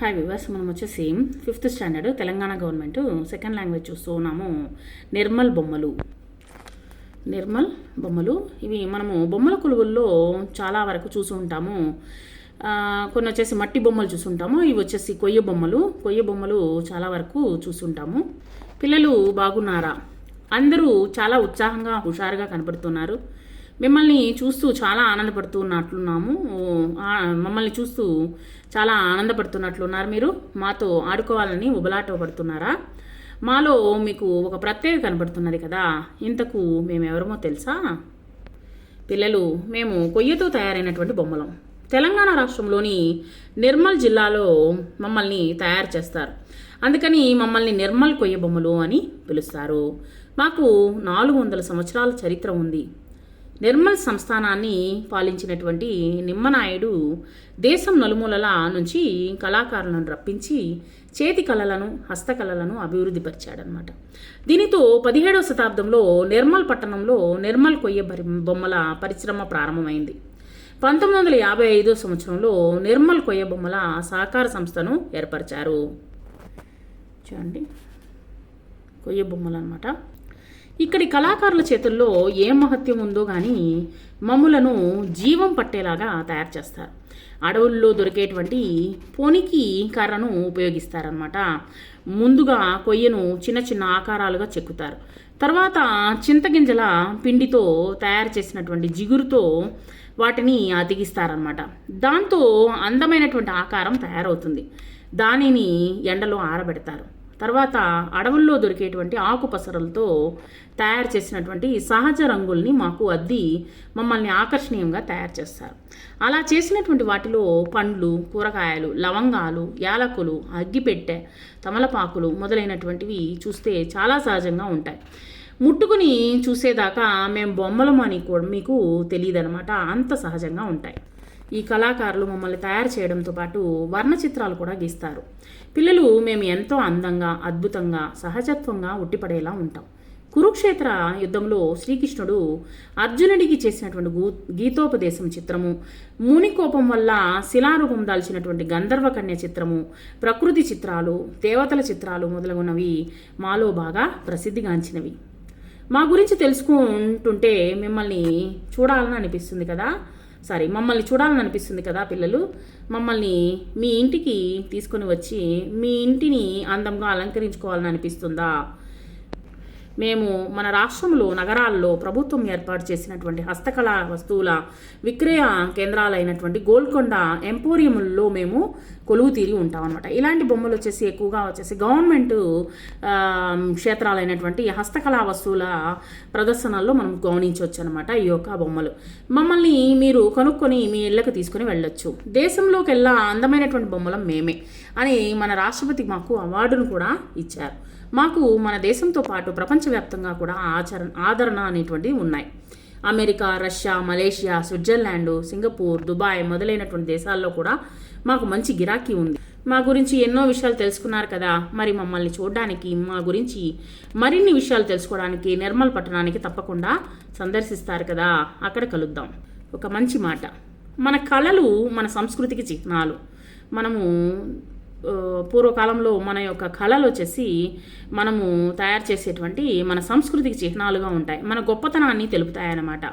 Hi వివాస్ మనం వచ్చేసి fifth standard Telangana government second language చూస్తూ ఉన్నాము. నిర్మల్ బొమ్మలు. నిర్మల్ బొమ్మలు. ఇవి మనము బొమ్మల కొలువుల్లో చాలా వరకు చూసి ఉంటాము. కొన్ని వచ్చేసి మట్టి బొమ్మలు చూసుంటాము ఇవి వచ్చేసి కొయ్య బొమ్మలు. కొయ్య బొమ్మలు చాలా వరకు చూసుంటాము పిల్లలు బాగున్నారా? అందరూ చాలా ఉత్సాహంగా హుషారుగా కనపడుతున్నారు. మిమ్మల్ని చూస్తూ చాలా ఆనందపడుతున్నట్లున్నాము. మమ్మల్ని చూస్తూ చాలా ఆనందపడుతున్నట్లున్నారు మీరు. మాతో ఆడుకోవాలని ఉబలాట పడుతున్నారా? మాలో మీకు ఒక ప్రత్యేక కనబడుతున్నది కదా. ఇంతకు మేము ఎవరమో తెలుసా? పిల్లలు మేము కొయ్యతో తయారైనటువంటి బొమ్మలం. తెలంగాణ రాష్ట్రంలోని నిర్మల్ జిల్లాలో మమ్మల్ని తయారు చేస్తారు. అందుకని మమ్మల్ని నిర్మల్ కొయ్య బొమ్మలు అని పిలుస్తారు. మాకు నాలుగు వందల సంవత్సరాల చరిత్ర ఉంది. నిర్మల్ సంస్థానాన్ని పాలించినటువంటి నిమ్మనాయుడు దేశం నలుమూలల నుంచి కళాకారులను రప్పించి చేతి కళలను హస్తకళలను అభివృద్ధి పరిచాడనమాట దీనితో పదిహేడవ శతాబ్దంలో నిర్మల్ పట్టణంలో నిర్మల్ కొయ్య బరి- బొమ్మల పరిశ్రమ ప్రారంభమైంది. పంతొమ్మిది వందల యాభై ఐదో సంవత్సరంలో నిర్మల్ కొయ్య బొమ్మల సహకార సంస్థను ఏర్పరిచారు. చూడండి. కొయ్య బొమ్మలు అనమాట ఇక్కడి కళాకారుల చేతుల్లో ఏ మహత్యం ఉందో కానీ మమ్ములను జీవం పట్టేలాగా తయారు చేస్తారు. అడవుల్లో దొరికేటువంటి పొనికి కర్రను ఉపయోగిస్తారనమాట ముందుగా కొయ్యను చిన్న చిన్న ఆకారాలుగా చెక్కుతారు. తర్వాత చింతగింజల పిండితో తయారు చేసినటువంటి జిగురుతో వాటిని అతికిస్తారనమాట దాంతో అందమైనటువంటి ఆకారం తయారవుతుంది. దానిని ఎండలో ఆరబెడతారు. తర్వాత అడవుల్లో దొరికేటువంటి ఆకుపసరలతో తయారు చేసినటువంటి సహజ రంగుల్ని మాకు అద్ది మమ్మల్ని ఆకర్షణీయంగా తయారు చేస్తారు. అలా చేసినటువంటి వాటిలో పండ్లు కూరగాయలు లవంగాలు యాలకులు అగ్గిపెట్టె తమలపాకులు మొదలైనటువంటివి చూస్తే చాలా సహజంగా ఉంటాయి. ముట్టుకుని చూసేదాకా మేము బొమ్మలం అని కూడా మీకు తెలియదనమాట అంత సహజంగా ఉంటాయి. ఈ కళాకారులు మమ్మల్ని తయారు చేయడంతో పాటు వర్ణ చిత్రాలు కూడా గీస్తారు. పిల్లలు మేము ఎంతో అందంగా అద్భుతంగా సహజత్వంగా ఉట్టిపడేలా ఉంటాం. కురుక్షేత్ర యుద్ధంలో శ్రీకృష్ణుడు అర్జునుడికి చేసినటువంటి గూ గీతోపదేశం చిత్రము మునికోపం వల్ల శిలారూపం దాల్చినటువంటి గంధర్వకన్య చిత్రము ప్రకృతి చిత్రాలు దేవతల చిత్రాలు మొదలగునవి మాలో బాగా ప్రసిద్ధిగాంచినవి. మా గురించి తెలుసుకుంటుంటే మిమ్మల్ని చూడాలని అనిపిస్తుంది కదా? సారీ మమ్మల్ని చూడాలని అనిపిస్తుంది కదా పిల్లలు. మమ్మల్ని మీ ఇంటికి తీసుకొని వచ్చి మీ ఇంటిని అందంగా అలంకరించుకోవాలని అనిపిస్తుందా మేము మన రాష్ట్రంలో నగరాల్లో ప్రభుత్వం ఏర్పాటు చేసినటువంటి హస్తకళా వస్తువుల విక్రయ కేంద్రాలైనటువంటి గోల్కొండ ఎంపోరియంలో మేము కొలువు తీరి ఉంటాం అనమాట ఇలాంటి బొమ్మలు వచ్చేసి ఎక్కువగా వచ్చేసి గవర్నమెంట్ క్షేత్రాలైనటువంటి హస్తకళా వస్తువుల ప్రదర్శనల్లో మనం గమనించవచ్చు అనమాట ఈ యొక్క బొమ్మలు. మమ్మల్ని మీరు కొనుక్కొని మీ ఇళ్ళకు తీసుకొని వెళ్ళొచ్చు. దేశంలోకెల్లా అందమైనటువంటి బొమ్మలం మేమే అని మన రాష్ట్రపతి మాకు అవార్డును కూడా ఇచ్చారు. మాకు మన దేశంతో పాటు ప్రపంచవ్యాప్తంగా కూడా ఆచరణ ఆదరణ అనేటువంటివి ఉన్నాయి. America Russia Malaysia Switzerland Singapore Dubai మొదలైనటువంటి దేశాల్లో కూడా మాకు మంచి గిరాకీ ఉంది. మా గురించి ఎన్నో విషయాలు తెలుసుకున్నారు కదా మరి మమ్మల్ని చూడడానికి మా గురించి మరిన్ని విషయాలు తెలుసుకోవడానికి నిర్మల్ పట్టణానికి తప్పకుండా సందర్శిస్తారు కదా అక్కడ కలుద్దాం. ఒక మంచి మాట. మన కళలు మన సంస్కృతికి చిహ్నాలు. మనము పూర్వకాలంలో మన యొక్క కళలు వచ్చేసి మనము తయారు చేసేటువంటి మన సంస్కృతికి చిహ్నాలుగా ఉంటాయి. మన గొప్పతనాన్ని తెలుపుతాయన్నమాట.